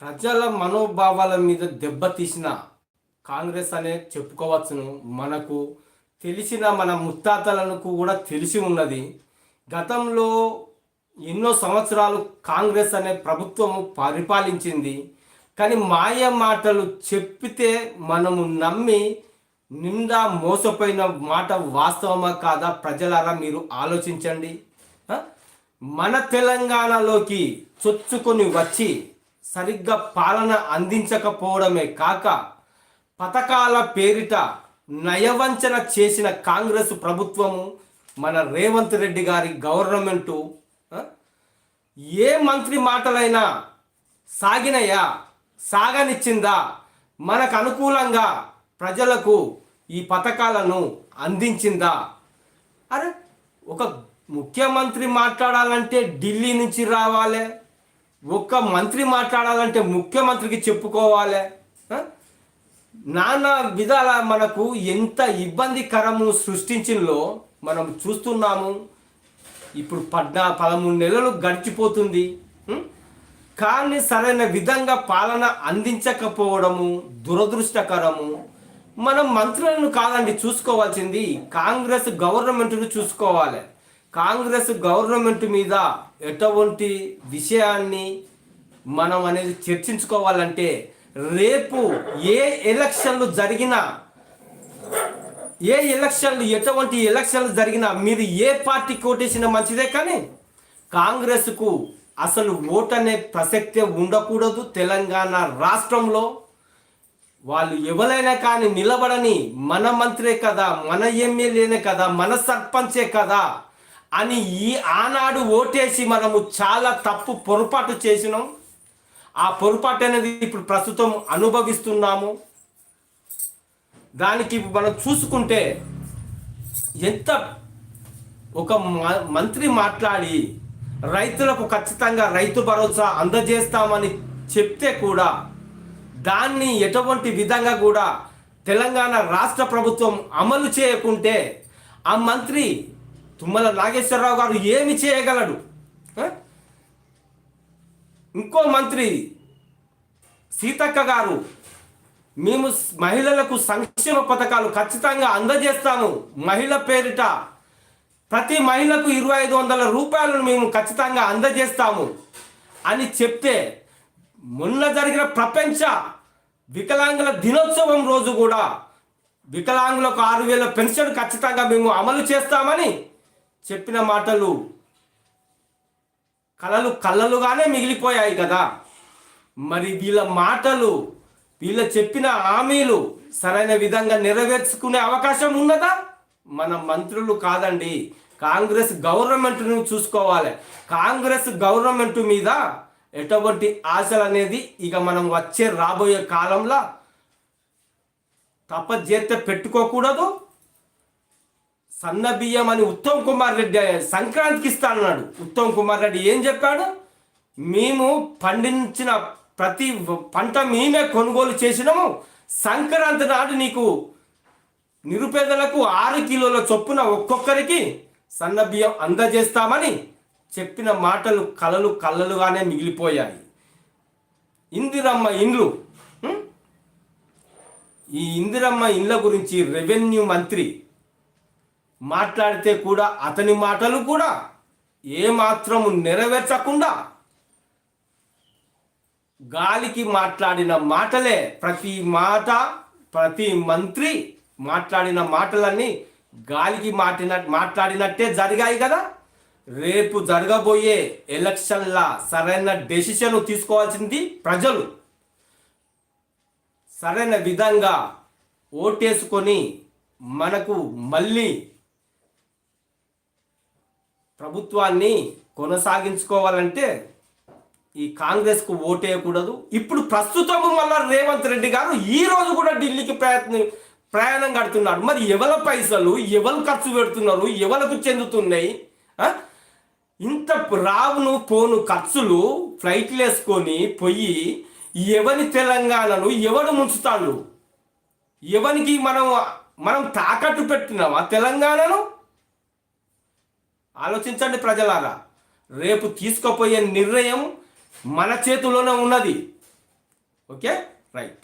ప్రజల మనోభావాల మీద దెబ్బతీసిన కాంగ్రెస్ అనే చెప్పుకోవచ్చును మనకు. తెలిసిన మన ముత్తాతలకు కూడా తెలిసి ఉన్నది. గతంలో ఎన్నో సంవత్సరాలు కాంగ్రెస్ అనే ప్రభుత్వం పరిపాలించింది. కానీ మాయ మాటలు చెప్పితే మనము నమ్మి నిండా మోసపోయిన మాట వాస్తవమా కాదా ప్రజలారా మీరు ఆలోచించండి. మన తెలంగాణలోకి చొచ్చుకొని వచ్చి సరిగ్గా పాలన అందించకపోవడమే కాక పథకాల పేరిట నయవంచన చేసిన కాంగ్రెస్ ప్రభుత్వము మన రేవంత్ రెడ్డి గారి గవర్నమెంటు ఏ మంత్రి మాటలైనా సాగినయా? సాగనిచ్చిందా? మనకు అనుకూలంగా ప్రజలకు ఈ పథకాలను అందించిందా? అరే ఒక ముఖ్యమంత్రి మాట్లాడాలంటే ఢిల్లీ నుంచి రావాలి. ఒక్క మంత్రి మాట్లాడాలంటే ముఖ్యమంత్రికి చెప్పుకోవాలి. నానా విధాల మనకు ఎంత ఇబ్బందికరము సృష్టించిందో మనం చూస్తున్నాము. ఇప్పుడు పద్నా పదమూడు నెలలు గడిచిపోతుంది. కానీ సరైన విధంగా పాలన అందించకపోవడము దురదృష్టకరము. మనం మంత్రులను కాదండి చూసుకోవాల్సింది కాంగ్రెస్ గవర్నమెంట్ను చూసుకోవాలి. కాంగ్రెస్ గవర్నమెంట్ మీద ఎటువంటి విషయాన్ని మనం అనేది చర్చించుకోవాలంటే రేపు ఏ ఎలక్షన్లు జరిగినా ఏ ఎలక్షన్లు ఎటువంటి ఎలక్షన్లు జరిగినా మీరు ఏ పార్టీ కోటేసినా మంచిదే కానీ కాంగ్రెస్కు అసలు ఓట్ అనే ప్రసక్తే ఉండకూడదు. తెలంగాణ రాష్ట్రంలో వాళ్ళు ఎవరైనా కానీ నిలబడని మన మంత్రే కదా మన ఎమ్మెల్యేనే కదా మన సర్పంచే కదా. అని ఈ ఆనాడు ఓటేసి మనము చాలా తప్పు పొరపాటు చేసినాం. ఆ పొరపాటు అనేది ఇప్పుడు ప్రస్తుతం అనుభవిస్తున్నాము. దానికి మనం చూసుకుంటే ఎంత ఒక మ- మంత్రి మాట్లాడి రైతులకు ఖచ్చితంగా రైతు భరోసా అందజేస్తామని చెప్తే కూడా దాన్ని ఎటువంటి విధంగా కూడా తెలంగాణ రాష్ట్ర ప్రభుత్వం అమలు చేయకుంటే ఆ మంత్రి తుమ్మల నాగేశ్వరరావు గారు ఏమి చేయగలడు? ఇంకో మంత్రి సీతక్క గారు మేము మహిళలకు సంక్షేమ పథకాలు ఖచ్చితంగా అందజేస్తాము మహిళ పేరిట ప్రతి మహిళకు ఇరవై ఐదు వందల రూపాయలను మేము ఖచ్చితంగా అందజేస్తాము అని చెప్తే మొన్న జరిగిన ప్రపంచ వికలాంగుల దినోత్సవం రోజు కూడా వికలాంగులకు ఆరు వేల పెన్షన్ ఖచ్చితంగా మేము అమలు చేస్తామని చెప్పిన మాటలు కళలు కళ్ళలుగానే మిగిలిపోయాయి కదా. మరి వీళ్ళ మాటలు వీళ్ళ చెప్పిన హామీలు సరైన విధంగా నెరవేర్చుకునే అవకాశం ఉన్నదా? మన మంత్రులు కాదండి. కాంగ్రెస్ గవర్నమెంట్ను చూసుకోవాలి. కాంగ్రెస్ గవర్నమెంట్ మీద ఎటువంటి ఆశలు అనేది ఇక మనం వచ్చే రాబోయే కాలంలో తప్ప చేస్తే పెట్టుకోకూడదు. సన్న బియ్యం అని ఉత్తమ్ కుమార్ రెడ్డి సంక్రాంతికి ఇస్తానన్నాడు. ఉత్తమ్ కుమార్ రెడ్డి ఏం చెప్పాడు? మేము పండించిన ప్రతి పంట మేమే కొనుగోలు చేసినాము. సంక్రాంతి నాడు నీకు నిరుపేదలకు ఆరు కిలోల చొప్పున ఒక్కొక్కరికి సన్న బియ్యం అందజేస్తామని చెప్పిన మాటలు కలలు కళ్ళలుగానే మిగిలిపోయాయి. ఇందిరమ్మ ఇండ్లు ఈ ఇందిరమ్మ ఇండ్ల గురించి రెవెన్యూ మంత్రి మాట్లాడితే కూడా అతని మాటలు కూడా ఏమాత్రము నెరవేర్చకుండా గాలికి మాట్లాడిన మాటలే ప్రతి మాట ప్రతి మంత్రి మాట్లాడిన మాటలన్నీ గాలికి మాటిన మాట్లాడినట్టే జరిగాయి కదా. రేపు జరగబోయే ఎలక్షన్ల సరైన డెసిషన్ తీసుకోవాల్సింది ప్రజలు. సరైన విధంగా ఓటేసుకొని మనకు మళ్ళీ ప్రభుత్వాన్ని కొనసాగించుకోవాలంటే ఈ కాంగ్రెస్కు ఓటేయకూడదు. ఇప్పుడు ప్రస్తుతం మళ్ళా రేవంత్ రెడ్డి గారు ఈ రోజు కూడా ఢిల్లీకి ప్రయత్నం ప్రయాణం కడుతున్నాడు మరి ఎవరి పైసలు ఎవరు ఖర్చు పెడుతున్నారు ఎవరికి చెందుతున్నాయి? ఇంత రావును పోను ఖర్చులు ఫ్లైట్లు వేసుకొని పోయి ఎవరి తెలంగాణను ఎవడు ముంచుతాడు? ఎవరికి మనం మనం తాకట్టు పెట్టినామా తెలంగాణను? ఆలోచించండి ప్రజలారా. రేపు తీసుకోపోయే నిర్ణయం మన చేతిలోనే ఉన్నది. ఓకే? రైట్.